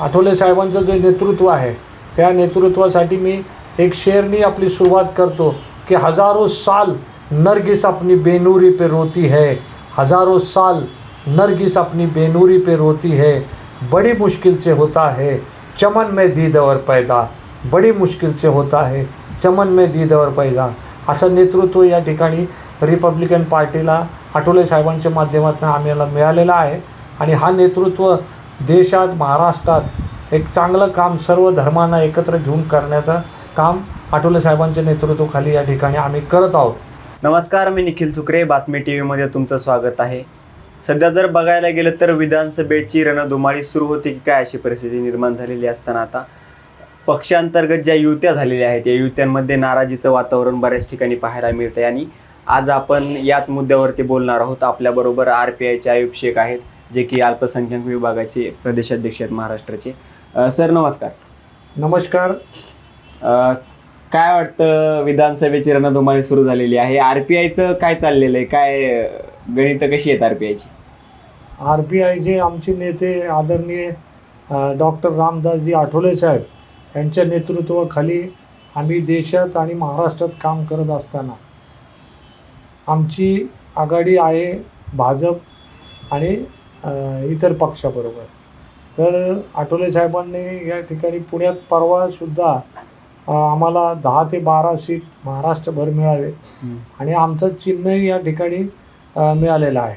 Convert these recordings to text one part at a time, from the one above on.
आठवले साहेबांचं जे नेतृत्व आहे त्या नेतृत्वासाठी मी एक शेरनी आपली सुरुवात करतो की हजारो साल नरगिस अपनी बेनूरी पे रोती है. हजारों साल नरगिस अपनी बेनूरी पे रोती है. बड़ी मुश्किल से होता है चमन में दीद और पैदा. बड़ी मुश्किल से होता है चमन में दीद और पैदा. असं नेतृत्व या ठिकाणी रिपब्लिकन पार्टीला आठवले साहेबांच्या माध्यमातून आम्हाला मिळालेलं आहे. आणि हा नेतृत्व देशात महाराष्ट्रात एक चांगलं काम सर्व धर्मांना एकत्र घेऊन करण्याचं काम आठवले साहेबांच्या नेतृत्वाखाली या ठिकाणी आम्ही करत आहोत. नमस्कार मी निखिल सुक्रे बातमी टी व्हीमध्ये तुमचं स्वागत आहे. सध्या जर बघायला गेलं तर विधानसभेची रणधुमाळी सुरू होती की काय अशी परिस्थिती निर्माण झालेली असताना आता? पक्षांतर्गत ज्या युत्या झालेल्या आहेत या युत्यांमध्ये नाराजीचं वातावरण बऱ्याच ठिकाणी पाहायला मिळतं आणि आज आपण याच मुद्द्यावरती बोलणार आहोत. आपल्याबरोबर आर पी आयचे आयुब शेख आहेत. जे की अल्पसंख्याक विभागाचे प्रदेशाध्यक्ष आहेत महाराष्ट्राचे. अ, सर नमस्कार. नमस्कार. अ, काय वाटतं विधानसभेची रणधुमाळी सुरू झालेली आहे? आर पी आयचं काय चाललेलं आहे? काय गणित कशी आहेत आर पी आयची? आर पी आयचे आमचे नेते आदरणीय डॉक्टर रामदासजी आठवले साहेब यांच्या नेतृत्वाखाली आम्ही देशात आणि महाराष्ट्रात काम करत असताना आमची आघाडी आहे भाजप आणि इतर पक्षाबरोबर. तर आठवले साहेबांनी या ठिकाणी पुण्यात परवासुद्धा आम्हाला दहा ते बारा सीट महाराष्ट्रभर मिळावे आणि आमचं चिन्हही या ठिकाणी मिळालेलं आहे.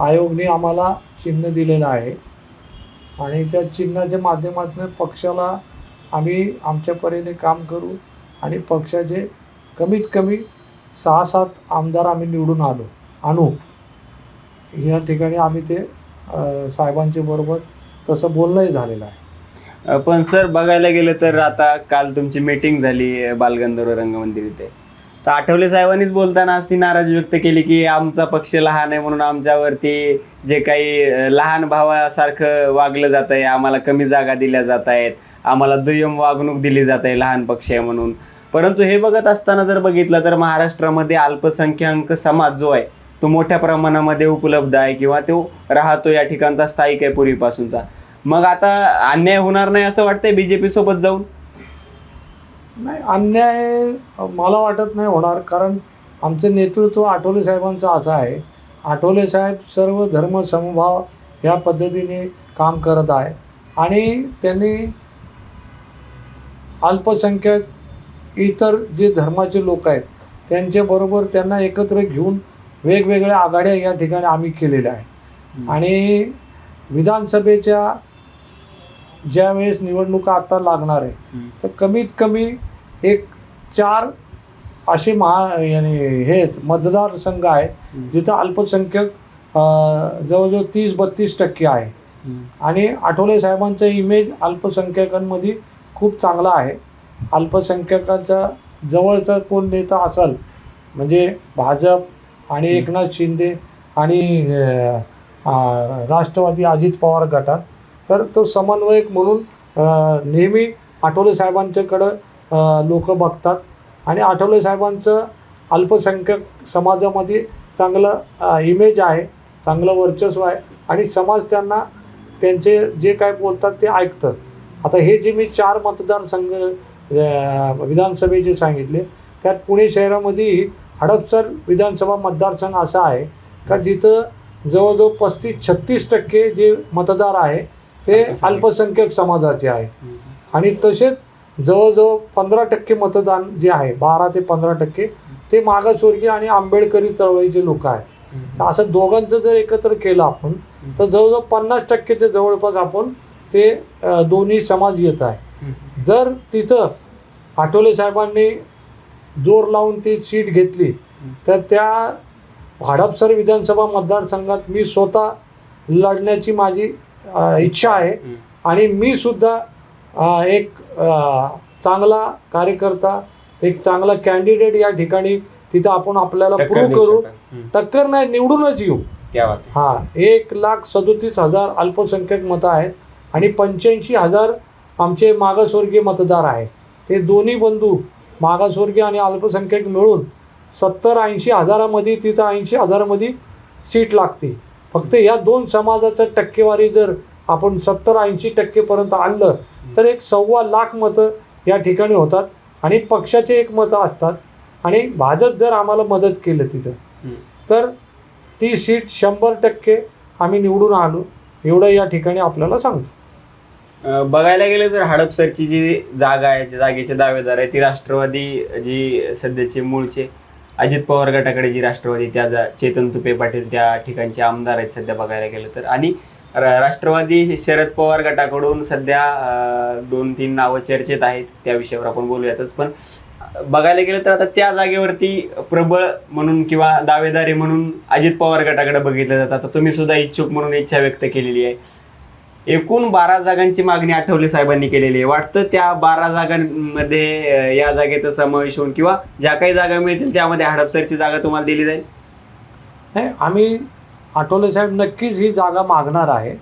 आयोगने आम्हाला चिन्ह दिलेलं आहे. आणि त्या चिन्हाच्या माध्यमातून पक्षाला आम्ही आमच्या परीने काम करू आणि पक्षाचे कमीत कमी सहा सात आमदार आम्ही निवडून आलो आणू. या ठिकाणी आम्ही ते साहेबांच्या बरोबर तसं बोलणंही झालेलं आहे. पण सर बघायला गेलं तर आता काल तुमची मीटिंग झाली बालगंधर्व रंगमंदिर इथे. तर आठवले साहेबांनीच बोलताना अशी नाराजी व्यक्त केली की आमचा पक्ष लहान आहे म्हणून आमच्यावरती जे काही लहान भावासारखं वागलं जात आहे आम्हाला कमी जागा दिल्या जात आहेत आम्हाला दुय्यम वागणूक दिली जात आहे लहान पक्ष आहे म्हणून. परंतु हे बघत असताना जर बघितलं तर महाराष्ट्रामध्ये अल्पसंख्याक समाज जो आहे तो मोठ्या प्रमाणामध्ये उपलब्ध आहे किंवा तो राहतो या ठिकाणचा स्थायिक आहे पूर्वीपासूनचा. मग आता अन्याय होणार नाही असं वाटतंय बीजेपी सोबत जाऊन? नाही अन्याय मला वाटत नाही होणार. कारण आमचं नेतृत्व आठवले साहेबांचं असं आहे. आठवले साहेब सर्व धर्म समभाव या पद्धतीने काम करत आहे. आणि त्यांनी अल्पसंख्याक इतर जे धर्माचे लोक आहेत त्यांच्याबरोबर त्यांना एकत्र घेऊन वेगवेगळ्या आघाड्या या ठिकाणी आम्ही केलेल्या आहे आणि विधानसभेच्या ज्या वेळेस निवडणुका आता लागणार आहे तर कमीत कमी एक चार असे महा याने हे आहेत, मतदारसंघ आहेत जिथं अल्पसंख्याक जवळजवळ तीस बत्तीस टक्के आहे. आणि आठवले साहेबांचं इमेज अल्पसंख्याकांमध्ये खूप चांगला आहे. अल्पसंख्याकाचा जवळचा कोण नेता असाल म्हणजे भाजप आणि एकनाथ शिंदे आणि राष्ट्रवादी अजित पवार गटात. तर तो समन्वयक म्हणून नेहमी आठवले साहेबांच्याकडं लोक बघतात. आणि आठवले साहेबांचं अल्पसंख्याक समाजामध्ये चांगलं इमेज आहे चांगलं वर्चस्व आहे. आणि समाज त्यांना त्यांचे जे काय बोलतात ते ऐकतं. आता हे जे मी चार मतदारसंघ विधानसभेचे सांगितले त्यात पुणे शहरामध्ये हडपसर विधानसभा मतदारसंघ असा आहे का जिथं जवळजवळ पस्तीस छत्तीस टक्के जे मतदार आहे ते अल्पसंख्याक. समाजाचे आहे. आणि तसेच जवळजवळ पंधरा टक्के मतदान जे आहे बारा ते पंधरा टक्के ते मागासवर्गीय आणि आंबेडकरी चळवळीचे लोक आहेत. असं दोघांचं जर एकत्र केलं आपण तर जवळजवळ पन्नास टक्केच्या जवळपास आपण ते दोन्ही समाज येत आहे. जर तिथं आठवले साहेबांनी जोर लावून ती सीट घेतली. तर त्या हडपसर विधानसभा मतदारसंघात मी स्वतः लढण्याची माझी इच्छा आहे. आणि मी सुद्धा एक चांगला कार्यकर्ता एक चांगला कॅन्डिडेट या ठिकाणी तिथं आपण आपल्याला प्रूव्ह करू. टक्कर नाही निवडूनच येऊ. हा एक लाख सदोतीस हजार अल्पसंख्याक मतं आहेत. आणि पंच्याऐंशी हजार आमचे मागासवर्गीय मतदार आहे ते दोन्ही बंधू मागासवर्गीय आणि अल्पसंख्याक मिळून सत्तर ऐंशी हजारामध्ये तिथं ऐंशी हजारामध्ये सीट लागते फक्त या दोन समाजाचं टक्केवारी जर आपण सत्तर ऐंशी टक्केपर्यंत आणलं तर एक सव्वा लाख मतं या ठिकाणी होतात आणि पक्षाचे एक मतं असतात आणि भाजप जर आम्हाला मदत केलं तिथं. तर ती सीट शंभर टक्के आम्ही निवडून आलो एवढं या ठिकाणी आपल्याला सांगतो बघायला गेलं तर हडपसरची जी जागा आहे जागेचे दावेदार आहे ती राष्ट्रवादी जी सध्याचे मूळचे अजित पवार गटाकडे जी राष्ट्रवादी त्या जा- चेतन तुपे पाटील त्या ठिकाणचे आमदार आहेत सध्या बघायला गेलं तर. आणि राष्ट्रवादी शरद पवार गटाकडून सध्या दोन तीन नावं चर्चेत आहेत त्या विषयावर आपण बोलूयातच. पण बघायला गेलं तर आता त्या जागेवरती प्रबळ म्हणून किंवा दावेदारी म्हणून अजित पवार गटाकडे बघितलं जातं. आता तुम्ही सुद्धा इच्छुक म्हणून इच्छा व्यक्त केलेली आहे. एकूण बारा जागांची मागणी आठवले साहेबांनी केलेली आहे. वाटतं त्या बारा जागांमध्ये या जागेचा समावेश होऊन किंवा ज्या काही जागा मिळतील त्यामध्ये हडपसरची जागा तुम्हाला दिली जाईल? नाही आम्ही आठवले साहेब नक्कीच ही जागा मागणार आहे.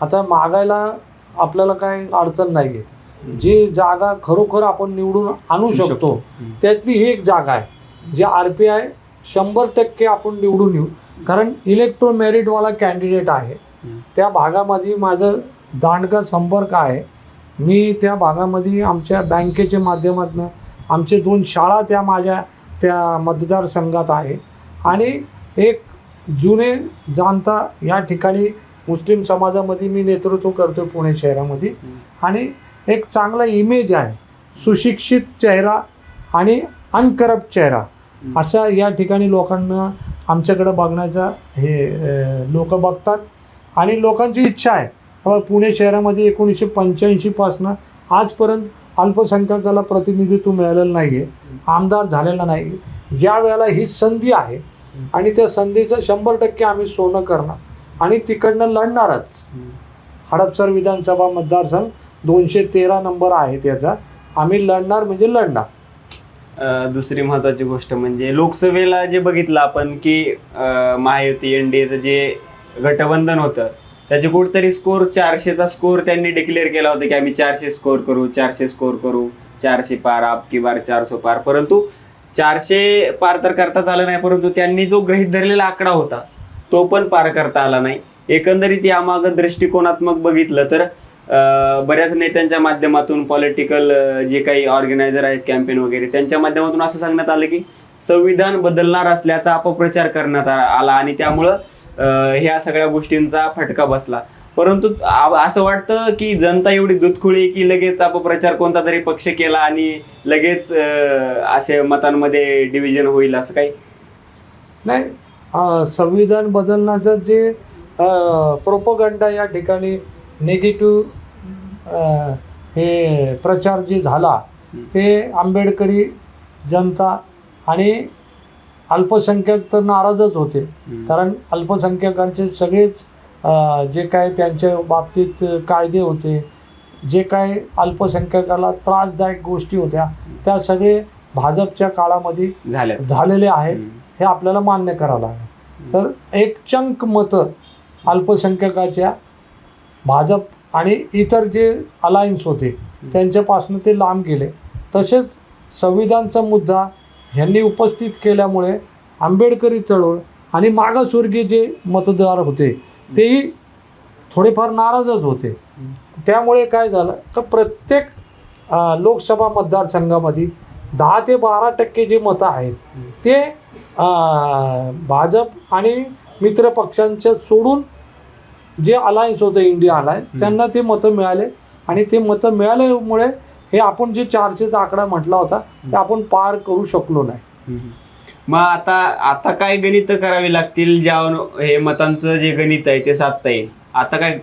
आता मागायला आपल्याला काय अडचण नाही आहे जी जागा खरोखर आपण निवडून आणू शकतो. त्यातली ही एक जागा आहे जे आर पी आय शंभर टक्के आपण निवडून येऊ. कारण इलेक्ट्रो मेरिटवाला कॅन्डिडेट आहे. त्या भागामध्ये माझं दांडगा संपर्क आहे. मी त्या भागामध्ये आमच्या बँकेच्या माध्यमातून आमचे दोन शाळा त्या माझ्या त्या मतदारसंघात आहे. आणि एक जुने जाणता या ठिकाणी मुस्लिम समाजामध्ये मी नेतृत्व करतो पुणे शहरामध्ये. आणि एक चांगला इमेज आहे. सुशिक्षित चेहरा आणि अनकरप्ट चेहरा. असा या ठिकाणी लोकांना आमच्याकडे बघण्याचा हे लोक बघतात. आणि लोकांची इच्छा आहे. बाबा पुणे शहरामध्ये एकोणीसशे पंच्याऐंशीपासनं आजपर्यंत अल्पसंख्याकाला प्रतिनिधित्व मिळालेलं नाही आहे आमदार झालेला नाही. या वेळेला ही संधी आहे. आणि त्या संधीचं शंभर टक्के आम्ही सोनं करणार. आणि तिकडनं लढणारच. हडपसर विधानसभा मतदारसंघ दोनशे तेरा नंबर आहे त्याचा आम्ही लढणार म्हणजे लढणार. दुसरी महत्वाची गोष्ट म्हणजे लोकसभेला जे बघितलं आपण की अं, महायुती एनडीएचं जे गठबंधन होतं. त्याचे कुठतरी स्कोर चारशेचा स्कोर त्यांनी डिक्लेअर केला होता की आम्ही चारशे स्कोर करू चारशे स्कोर करू चारशे पार आप की बार चारशे पार. परंतु चारशे पार तर करताच आलं नाही परंतु त्यांनी जो गृहीत धरलेला आकडा होता तो पण पार करता आला नाही. एकंदरीत यामागं दृष्टिकोनात्मक बघितलं तर बऱ्याच नेत्यांच्या माध्यमातून पॉलिटिकल जे काही ऑर्गनायझर आहेत कॅम्पेन वगैरे त्यांच्या माध्यमातून असं सांगण्यात आलं की संविधान बदलणार असल्याचा अपप्रचार करण्यात आला आणि त्यामुळं ह्या सगळ्या गोष्टींचा फटका बसला परंतु असं वाटतं की जनता एवढी दुधखुळी की लगेच अपप्रचार कोणता तरी पक्ष केला आणि लगेच असे मतांमध्ये डिव्हिजन होईल असं काही नाही संविधान बदलण्याचं जे प्रोपगंडा या ठिकाणी निगेटिव्ह हे प्रचार जे झाला. ते आंबेडकरी जनता आणि अल्पसंख्याक तर नाराजच होते. कारण अल्पसंख्याकांचे सगळेच जे काय त्यांच्या बाबतीत कायदे होते जे काय अल्पसंख्याकाला त्रासदायक गोष्टी होत्या त्या सगळे भाजपच्या काळामध्ये झालेले आहेत. हे आपल्याला मान्य करावं लागेल. तर एक चंक मतं अल्पसंख्याकाच्या भाजप आणि इतर जे अलायन्स होते त्यांच्यापासून ते लांब गेले. तसेच संविधानचा मुद्दा ह्यांनी उपस्थित केल्यामुळे आंबेडकरी चळवळ आणि मागासवर्गीय जे मतदार होते तेही थोडेफार नाराजच होते. त्यामुळे काय झालं तर प्रत्येक लोकसभा मतदारसंघामध्ये दहा ते बारा टक्के जे मतं आहेत ते भाजप आणि मित्र पक्षांच्या सोडून जे अलायन्स होतं इंडिया अलायन्स त्यांना ते मतं मिळाले आणि ते मतं मिळाल्यामुळे हे आपण जे चारशेचा आकडा म्हटला होता ते आपण पार करू शकलो नाही. मग आता आता काय गणित करावी लागतील? ज्या हे मतांचं जे गणित आहे ते साधता येईल. आता काय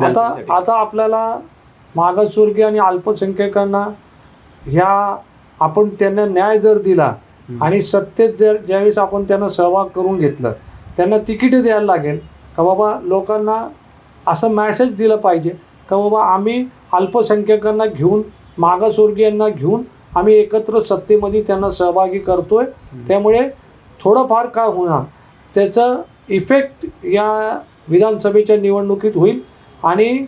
आता? आता आपल्याला मागासवर्गीय आणि अल्पसंख्याकांना ह्या आपण त्यांना न्याय जर दिला. आणि सत्तेत जर ज्यावेळेस आपण त्यांना सहभाग करून घेतलं त्यांना तिकीट द्यायला लागेल का बाबा लोकांना असं मॅसेज दिलं पाहिजे का बाबा आम्ही अल्पसंख्याकांना घेऊन मागासवर्गीयांना घेऊन आम्ही एकत्र सत्तेमध्ये त्यांना सहभागी करतोय. त्यामुळे थोडंफार काय होणार? त्याचं इफेक्ट या विधानसभेच्या निवडणुकीत होईल. आणि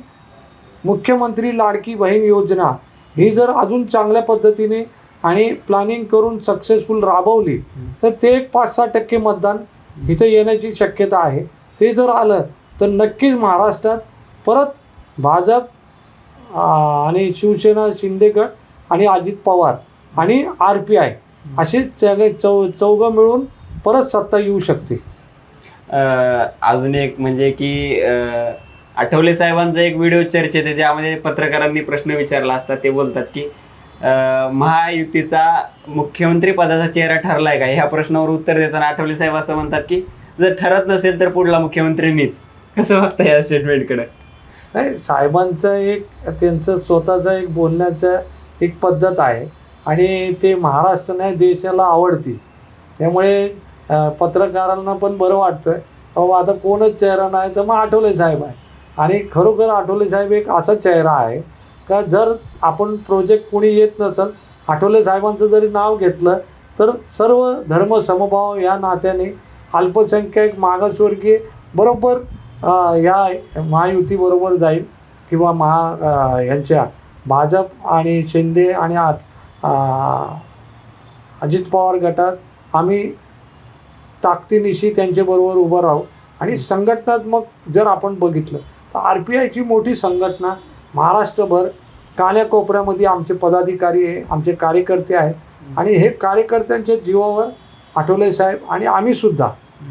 मुख्यमंत्री लाडकी बहीण योजना ही जर अजून चांगल्या पद्धतीने आणि प्लॅनिंग करून सक्सेसफुल राबवली तर ते एक पाच सहा टक्के मतदान इथं येण्याची शक्यता आहे. ते जर आलं तर नक्कीच महाराष्ट्रात परत भाजप आणि शिवसेना शिंदेगड आणि अजित पवार आणि आर पी आय असे सगळे चौ चौघं मिळून परत सत्ता येऊ शकते. अजून एक म्हणजे की आठवले साहेबांचा एक व्हिडिओ चर्चेत आहे ज्यामध्ये पत्रकारांनी प्रश्न विचारला असता ते बोलतात की महायुतीचा मुख्यमंत्री पदाचा चेहरा ठरलाय का? ह्या प्रश्नावर उत्तर देताना आठवले साहेब असं म्हणतात की जर ठरत नसेल तर पुढला मुख्यमंत्री मीच. कसं बघता या स्टेटमेंटकडे नाही साहेबांचं एक त्यांचं स्वतःचं एक बोलण्याचं एक पद्धत आहे. आणि ते महाराष्ट्र नाही देशाला आवडती त्यामुळे पत्रकारांना पण बरं वाटतं बाबा आता कोणच चेहरा नाही तर मग आठवले साहेब आहे. आणि खरोखर आठवले साहेब एक असा चेहरा आहे का जर आपण प्रोजेक्ट कोणी येत नसेल आठवले साहेबांचं जरी नाव घेतलं तर सर्व धर्म समभाव या नात्याने अल्पसंख्याक मागासवर्गीय बरोबर या महायुतीबरोबर जाईल किंवा महा यांच्या भाजप आणि शिंदे आणि आ- अजित पवार गटात आम्ही ताकदीनिशी त्यांच्याबरोबर उभं राहू. आणि संघटनात्मक जर आपण बघितलं तर आर पी आयची मोठी संघटना महाराष्ट्रभर कान्याकोपऱ्यामध्ये आमचे पदाधिकारी आहे आमचे कार्यकर्ते आहेत. आणि हे कार्यकर्त्यांच्या जीवावर आठवले साहेब. आणि आम्हीसुद्धा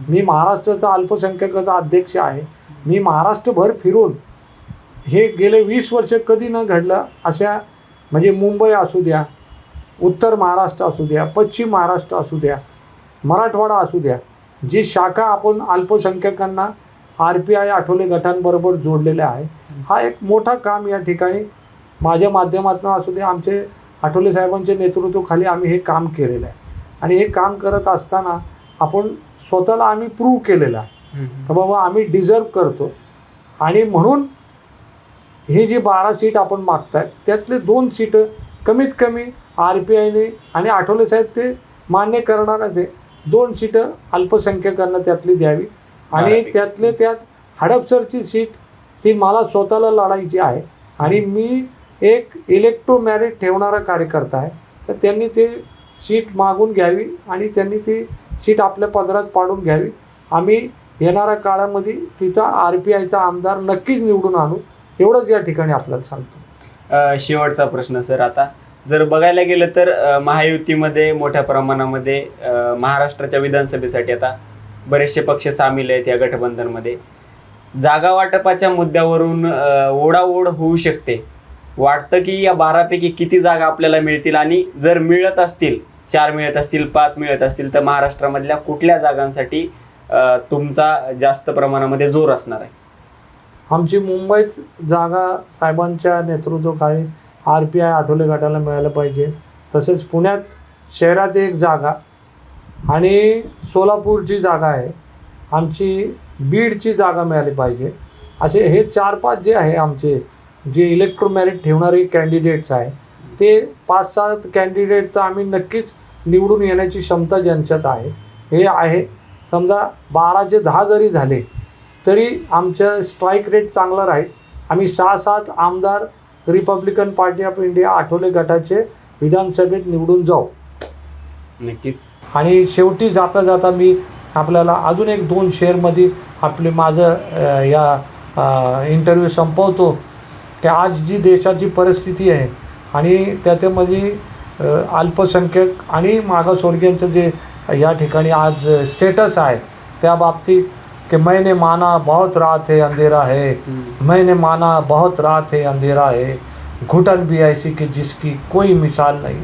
मी महाराष्ट्राचा अल्पसंख्याकाचा अध्यक्ष आहे. मी महाराष्ट्रभर फिरून हे गेले वीस वर्ष कधी न घडलं अशा म्हणजे मुंबई असू द्या उत्तर महाराष्ट्र असू द्या पश्चिम महाराष्ट्र असू द्या मराठवाडा असू द्या जी शाखा आपण अल्पसंख्याकांना आर पी आय आठवले गटांबरोबर जोडलेल्या आहे हा एक मोठा काम या ठिकाणी माझ्या माध्यमातून असू दे आमचे आठवले साहेबांच्या नेतृत्वाखाली आम्ही हे काम केलेलं आहे. आणि हे काम करत असताना आपण स्वतःला आम्ही प्रूव्ह केलेलं आहे. का बाबा आम्ही डिझर्व करतो. आणि म्हणून हे जे बारा सीट आपण मागताय त्यातले दोन सीटं कमीत कमी आर पी आयने आणि आठवले साहेब ते मान्य करणारच आहे. दोन सीटं अल्पसंख्याकांना त्यातली द्यावी. आणि. त्यातले त्यात हडपसरची सीट ती मला स्वतःला लढायची आहे. आणि मी एक इलेक्ट्रोमॅरिट ठेवणारा कार्यकर्ता आहे. तर त्यांनी ते सीट मागून घ्यावी आणि त्यांनी ती सीट आपल्या पदरात पाडून घ्यावी. आम्ही येणाऱ्या काळामध्ये तिथं आर पी आयचा आमदार नक्कीच निवडून आणू. एवढंच या ठिकाणी आपल्याला सांगतो. शेवटचा प्रश्न सर. आता जर बघायला गेलं तर महायुतीमध्ये मोठ्या प्रमाणामध्ये महाराष्ट्राच्या विधानसभेसाठी आता बरेचसे पक्ष सामील आहेत या गठबंधनमध्ये. जागा वाटपाच्या मुद्द्यावरून ओढाओढ होऊ शकते. वाटतं की या बारापैकी किती जागा आपल्याला मिळतील? आणि जर मिळत असतील चार मिळत असतील पाच मिळत असतील तर महाराष्ट्रामधल्या कुठल्या जागांसाठी तुमचा जास्त प्रमाणामध्ये जोर असणार आहे. आमची मुंबईत जागा साहेबांच्या नेतृत्वाखाली आर पी आय आठवले गटाला मिळायला पाहिजे. तसेच पुण्यात शहरात एक जागा आणि सोलापूरची जागा आहे. आमची बीडची जागा मिळाली पाहिजे. असे हे चार पाच जे आहे आमचे जे इलेक्ट्रोमॅरिट ठेवणारे कॅन्डिडेट्स आहे ते पाच सात कॅन्डिडेट तर आम्ही नक्कीच निवडून येण्याची क्षमता ज्यांच्यात आहे हे आहे. समजा बाराचे दहा जरी झाले तरी आमचं स्ट्राईक रेट चांगला राहील. आम्ही सहा सात आमदार Republican party of India Athawale गटाचे विधानसभेत निवडून जाऊ. नक्कीच. आणि शेवटी जाता जाता मी आपल्याला अजून एक दोन शेअरमध्ये आपले माझं या इंटरव्ह्यू संपवतो. की आज जी देशाची परिस्थिती आहे आणि त्याच्यामध्ये अल्पसंख्यक आणि मागासवर्गीयांचं जे या ठिकाणी आज स्टेटस आहे. त्या बाबतीत कि मैंने माना बहुत रात है अंधेरा है. मैंने माना बहुत रात है अंधेरा है. घुटन भी ऐसी कि जिसकी कोई मिसाल नहीं.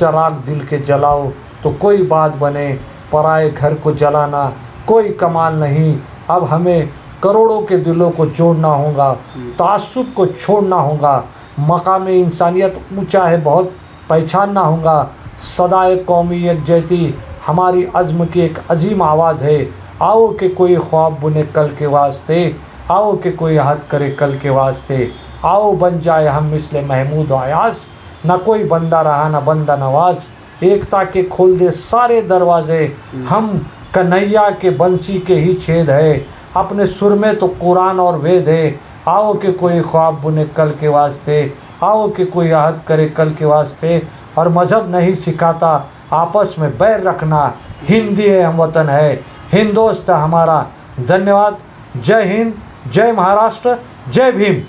चराग दिल के जलाओ तो कोई बात बने. पराए घर को जलाना कोई कमाल नहीं. अब हमें करोड़ों के दिलों को जोड़ना होगा. तासुब को छोड़ना होगा. मकाम इंसानियत ऊंचा है बहुत पहचानना होगा. सदाए कौमी यकजहती हमारी अज़्म की एक अजीम आवाज़ है। आओ कि कोई ख्वाब बुने कल के वास्ते आओ कि कोई हद करे कल के वास्ते। आओ बन जाए हम मिसले महमूद आयास न कोई बंदा रहा न बंदा नवाज़। एकता के खोल दे सारे दरवाजे। हम कन्हैया के बंसी के ही छेद है। अपने सुर में तो कुरान और वेद है। आओ कि कोई ख्वाब बुने कल के वास्ते आओ कि कोई अहद करे कल के वास्ते। और मज़हब नहीं सिखाता आपस में बैर रखना हिंदी है हम वतन है। हिंदोस्त हमारा धन्यवाद। जय हिंद जय महाराष्ट्र जय भीम।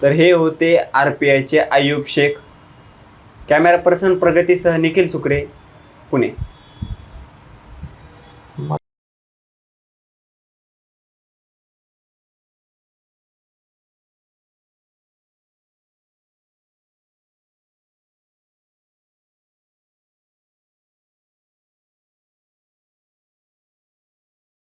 तर हे होते आर पी आयचे आयुब शेख कॅमेरा पर्सन प्रगतीसह निखिल सुकरे पुणे.